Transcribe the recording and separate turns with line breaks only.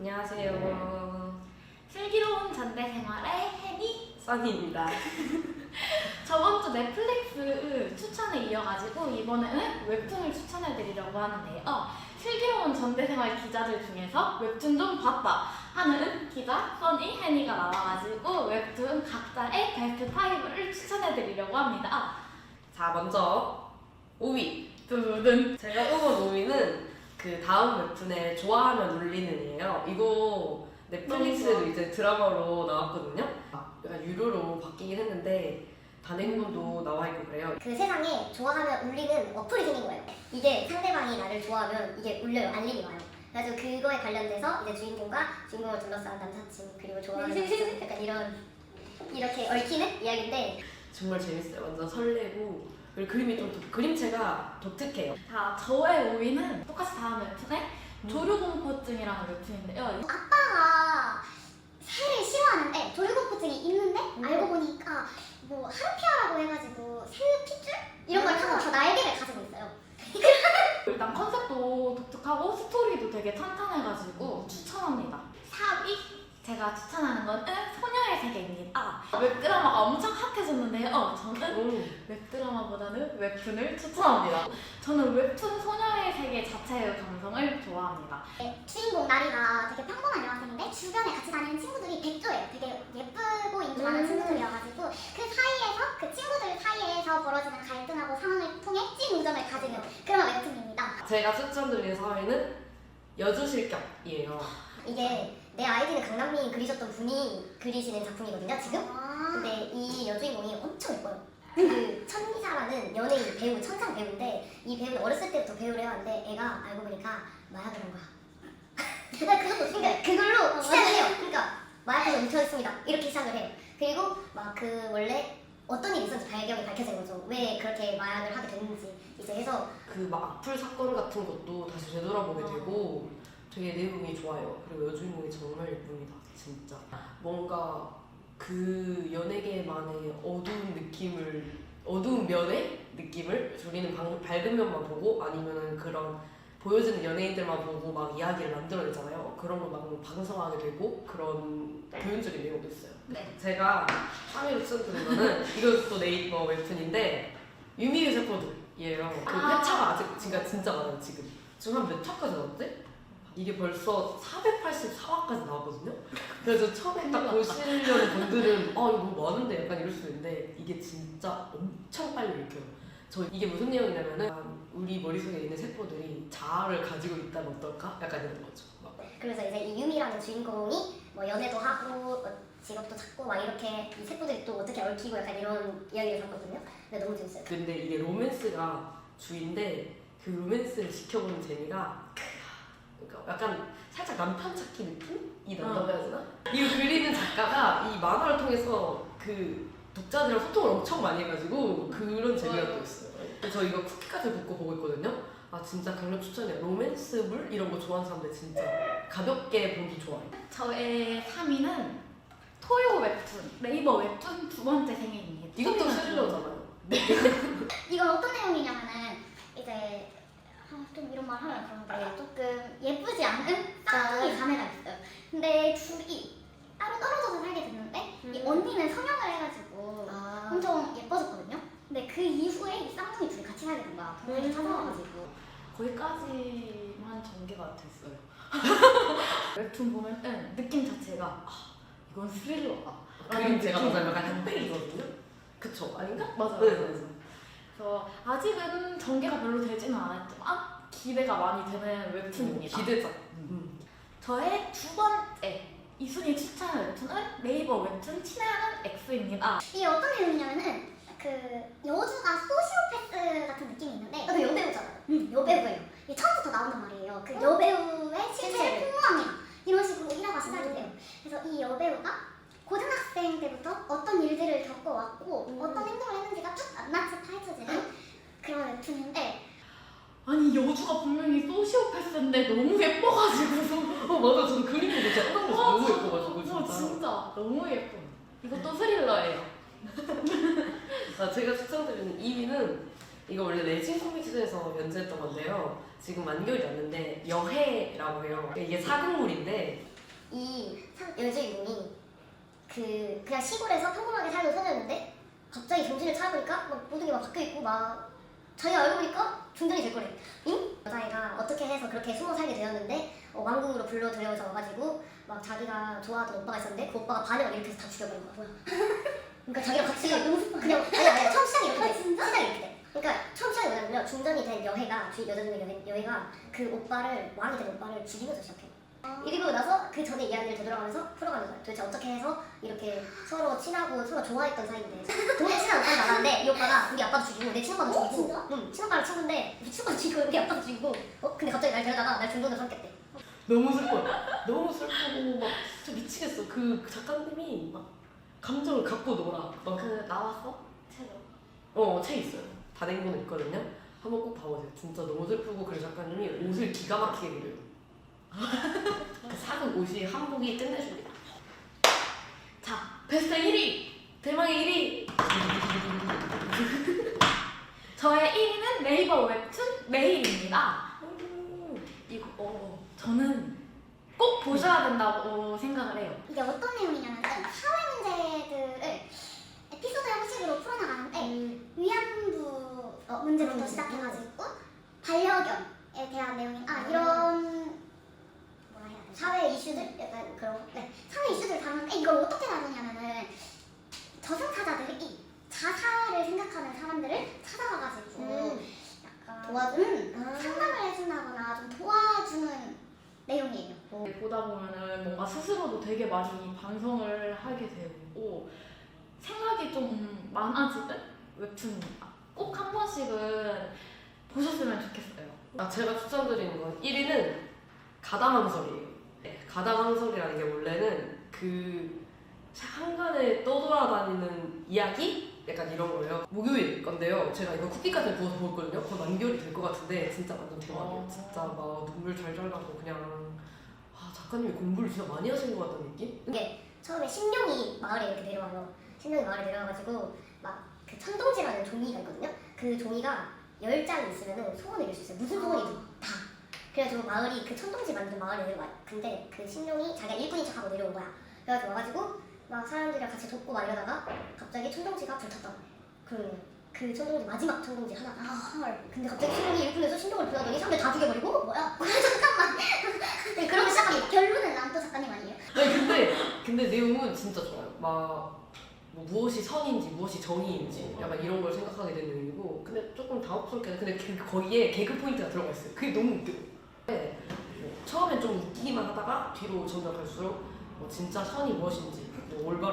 안녕하세요.
슬기로운 전대 생활의 해니
써니입니다.
저번 주 넷플릭스 추천에 이어가지고 이번에는 웹툰을 추천해 드리려고 하는데요. 슬기로운 전대 생활 기자들 중에서 웹툰 좀 봤다 하는 기자 써니 해니가 나와가지고 웹툰 각자의 베스트 5를 추천해 드리려고 합니다.
자, 먼저 5위.
두둔
제가 응원 5위는 그 다음 웹툰에 좋아하면 울리는이에요. 이거 넷플릭스로
너무
이제 드라마로 나왔거든요. 약간 유료로 바뀌긴 했는데 단행본도 나와 있고 그래요.
그 세상에 좋아하면 울리는 어플이 생긴 거예요. 이게 상대방이 나를 좋아하면 이게 울려요, 알림이 와요. 그래서 그거에 관련돼서 이제 주인공과 주인공을 둘러싼 남사친 그리고 좋아하는 남사친 약간 이런 이렇게 얽히는 이야기인데
정말 재밌어요. 완전 설레고 그리고 그림이 좀 독- 그림체가 독특해요.
자, 저의 5위는 똑같이 다음 웹툰의 조류공포증이라는 웹툰인데요.
아빠가 새를 싫어하는데 조류공포증이 있는데 알고 보니까 뭐 하르피아라고 해가지고 새 핏줄 이런 걸 타고 다 날개를 가지고 있어요.
일단 컨셉도 독특하고 스토리도 되게 탄탄해가지고 추천합니다. 4위 제가 추천하는 거는 소녀의 세계입니다. 웹드라마가 엄청 핫해졌는데요. 어, 저는
음.
웹드라마보다는 웹툰을 추천합니다. 저는 웹툰 소녀의 세계 자체의 감성을 좋아합니다.
주인공 나리가 되게 평범한 여학생인데 주변에 같이 다니는 친구들이 백조예요. 되게 예쁘고 인기 많은
음.
친구들이어가지고 그 사이에서 그 친구들 사이에서 벌어지는 갈등하고 상황을 통해 찐 우정을 가지는 그런 웹툰입니다.
제가 추천드리는 사회는 여주실격이에요.
이게 내 아이디는 강남미 그리셨던 분이 그리시는 작품이거든요, 지금. 근데 이 여주인공이 엄청 예뻐요. 그 천기사라는 연예인 배우, 천상 배우인데 이 배우는 어렸을 때부터 배우를 해왔는데 애가 알고 보니까 마약을 한 거야. 근데 그것도 신기해. 그걸로 시작을 해요. 그러니까 마약에서 뭉쳐있습니다. 이렇게 시작을 해요. 그리고 막 그 원래 어떤 일이 있었는지 발경이 밝혀진 거죠. 왜 그렇게 마약을 하게 됐는지 이제 해서
그 막 악플 사건 같은 것도 다시 되돌아보게 되고 되게 내용이 좋아요. 그리고 여주인공이 정말 예쁩니다. 진짜 뭔가 그 연예계만의 어두운 느낌을 어두운 면의 느낌을 우리는 방- 밝은 면만 보고 아니면은 그런 보여지는 연예인들만 보고 막 이야기를 만들어내잖아요. 그런 거막 방송하게 되고 그런 교훈적인 내용도 있어요.
네.
제가 3위로 추천드린 거는 이것도 네이버 웹툰인데 유미유 세포드예요. 그
아.
회차가 아직 진짜 진짜 많아요 지금. 지금 한몇 화까지 나왔지? 이게 벌써 484화까지 나왔거든요. 그래서 처음에 딱 보시려는 분들은 아 이거 너무 많은데 약간 이럴 수도 있는데 이게 진짜 엄청 빨리 읽혀요. 저 이게 무슨 내용이냐면은 우리 머릿속에 있는 세포들이 자아를 가지고 있다면 어떨까? 약간 이런 거죠. 막
그래서 이제 이 유미라는 주인공이 뭐 연애도 하고 뭐 직업도 찾고 막 이렇게 이 세포들이 또 어떻게 얽히고 약간 이런 이야기를 봤거든요. 근데 너무 재밌어요.
근데 이게 로맨스가 주인데 그 로맨스를 지켜보는 재미가 약간 살짝 남편 찾기 느낌이 난다고 해야 되나? 이 그리는 작가가 이 만화를 통해서 그 독자들이랑 소통을 엄청 많이 해가지고 그런 재미가 또 있어요. 그래서 저 이거 쿠키까지 붓고 보고 있거든요. 아 진짜 강력 추천해요. 로맨스물 이런 거 좋아하는 사람들 진짜 가볍게 보기 좋아해.
저의 3위는 토요 웹툰, 네이버 웹툰 두 번째 생일입니다.
이것도 스릴러잖아요.
이건 어떤 내용이냐면은 이제 아, 좀 이런 말 하면 그런데 조금 예쁘지 않은 쌍둥이 자매가 있어요. 근데 둘이 따로 떨어져서 살게 됐는데 이 언니는 성형을 해가지고
아.
엄청 예뻐졌거든요. 근데 그 이후에 이 쌍둥이 둘이 같이 살게 된 거야. 부모님이
음.
찾아와가지고.
거기까지만 전개가 됐어요. 웹툰 보면은 느낌 자체가 아, 이건 스릴러다.
그림 제가 맞아요. 약간 흑백이거든요. 그쵸? 아닌가?
맞아요.
네,
맞아요. 그래서 아직은 전개가 별로 되지는 않았지만 기대가 많이 되는 웹툰입니다.
기대작. 음.
저의 두 번째 이순이 추천한 웹툰은 네이버 웹툰 친애하는 X입니다.
이게 어떤 내용이냐면은 그 여주가 소시오패스 같은 느낌이 있는데 그 여배우잖아요. 여배우예요. 이게 처음부터 나온단 말이에요. 그 여배우의 실체를 폭로합니다. 이런 식으로 일화가 시작이 돼요. 그래서 이 여배우가 고등학생 때부터 어떤 일 들을 겪어왔고
음.
어떤 행동을 했는지가 쭉 낱낱이 파헤쳐지는 그런 웹툰인데
아니 여주가 분명히 소시오패스인데 너무 예뻐가지고.
어 맞아. 저는 그림 보고 진짜 깜짝 놀랐어 너무 예뻐가지고
어,
진짜.
진짜. 너무 예뻐. 이것도 스릴러예요.
아, 제가 추천드리는 2위는 이거 원래 레진 코믹스에서 연재했던 건데요. 지금 완결이 났는데 여해라고 해요. 이게 사극물인데
이 사- 여주인공이 그 그냥 시골에서 평범하게 살던 소녀였는데 갑자기 정신을 차려보니까 막 모든 게 막 바뀌어 있고 막 자기가 알고 보니까 중전이 될 거래. 응? 여자애가 어떻게 해서 그렇게 숨어 살게 되었는데 어, 왕궁으로 불러 들여서 와가지고 막 자기가 좋아하던 오빠가 있었는데 그 오빠가 반을 이렇게 해서 다 죽여버린 거야. 뭐야? 그러니까 자기랑 같이 그냥 아니 아니 처음 시작이 이렇게 돼. 시작이 이렇게 돼. 그러니까 처음 시작이 뭐냐면요 중전이 된 여해가 주 여자 중에 여해, 여해가 그 오빠를 왕이 된 오빠를 죽이면서 시작해. 이리고 나서 그 전에 이야기를 되돌아가면서 풀어가는 거야. 도대체 어떻게 해서 이렇게 서로 친하고 서로 좋아했던 사이인데 동네 친한 오빠를 만났는데 이 오빠가 우리 아빠도 죽이고 내 친오빠도
어,
죽이고
진짜?
응 친오빠를 친구인데 우리 친오빠도 죽이고 우리 아빠도 죽이고 어 근데 갑자기 날 데려다가 날 중전으로 삼겠대.
너무 슬퍼요. 너무 슬프고 막 진짜 미치겠어. 그 작가님이 막 감정을 갖고 놀아. 막
그 나왔어? 책으로.
어, 책 있어요. 다 된 거는 있거든요. 한번 꼭 봐보세요. 진짜 너무 슬프고 그리고 작가님이 옷을 기가 막히게 그려요. 그 사극 옷이 한복이 끝내줍니다. 자, 베스트 1위! 대망의 1위!
저의 1위는 네이버 웹툰 메일입니다. 이거 어, 저는 꼭 보셔야 된다고 생각을 해요.
이게 어떤 내용이냐면 사회 문제들을 에피소드 형식으로 풀어나가는데 위안부 어, 문제부터 시작해가지고 반려견에 대한 내용이 아 이런 뭐라 해야 되나
사회 이슈들 약간 그런
네, 사회 이걸 어떻게 다루냐면은 저승사자들이 자살을 생각하는 사람들을 찾아와가지고
음.
약간
도와주는
음, 상담을 해준다거나 좀 도와주는 내용이에요.
보다 보면은 뭔가 스스로도 되게 많이 반성을 하게 되고 생각이 좀 많아지는 웹툰입니다. 꼭한 번씩은 보셨으면 좋겠어요.
아, 제가 추천드리는 건 1위는 가담항설이에요. 네, 가담항설이라는 게 원래는 그 한간에 떠돌아다니는 이야기? 약간 이런 거예요. 목요일 건데요. 제가 이거 쿠키까지 구워서 먹었거든요. 그거 완결이 될 것 같은데 진짜 완전 대박이에요.
어.
진짜 막 눈물 잘잘 나고 그냥 아 작가님이 공부를 진짜 많이 하신 것 같다는 느낌?
이게 처음에 신룡이 마을에 이렇게 내려와요. 신룡이 마을에 내려와가지고 막 그 천동지라는 종이가 있거든요. 그 종이가 열 장이 있으면은 소원을 이룰 수 있어요. 무슨 소원이든 다. 그래가지고 마을이 그 천동지 만든 마을에 내려와요. 근데 그 신룡이 자기가 일꾼인 척하고 내려온 거야. 그래가지고 와가지고 막 사람들이랑 같이 돕고 막 이러다가 갑자기 천동지가 불탔다고. 그러면 그 천동지 마지막 천동지 하나. 아 헐. 근데 갑자기 신룡이 일꾼에서 신룡을 불러더니 사람들 다 죽여버리고 뭐야?
네, 그러고 시작합니다. 결론은 남도 작가님 아니에요?
네, 근데 근데 내용은 진짜 좋아요. 막뭐 무엇이 선인지 무엇이 정의인지 약간 이런 걸 생각하게 되는 내용이고 근데 조금 당혹스럽게 근데 그 거기에 개그 포인트가 들어가 있어요. 그게 너무 웃겨요. 네, 뭐 처음엔 좀 웃기기만 하다가 뒤로 갈수록 뭐 진짜 선이 무엇인지 뭐 올바른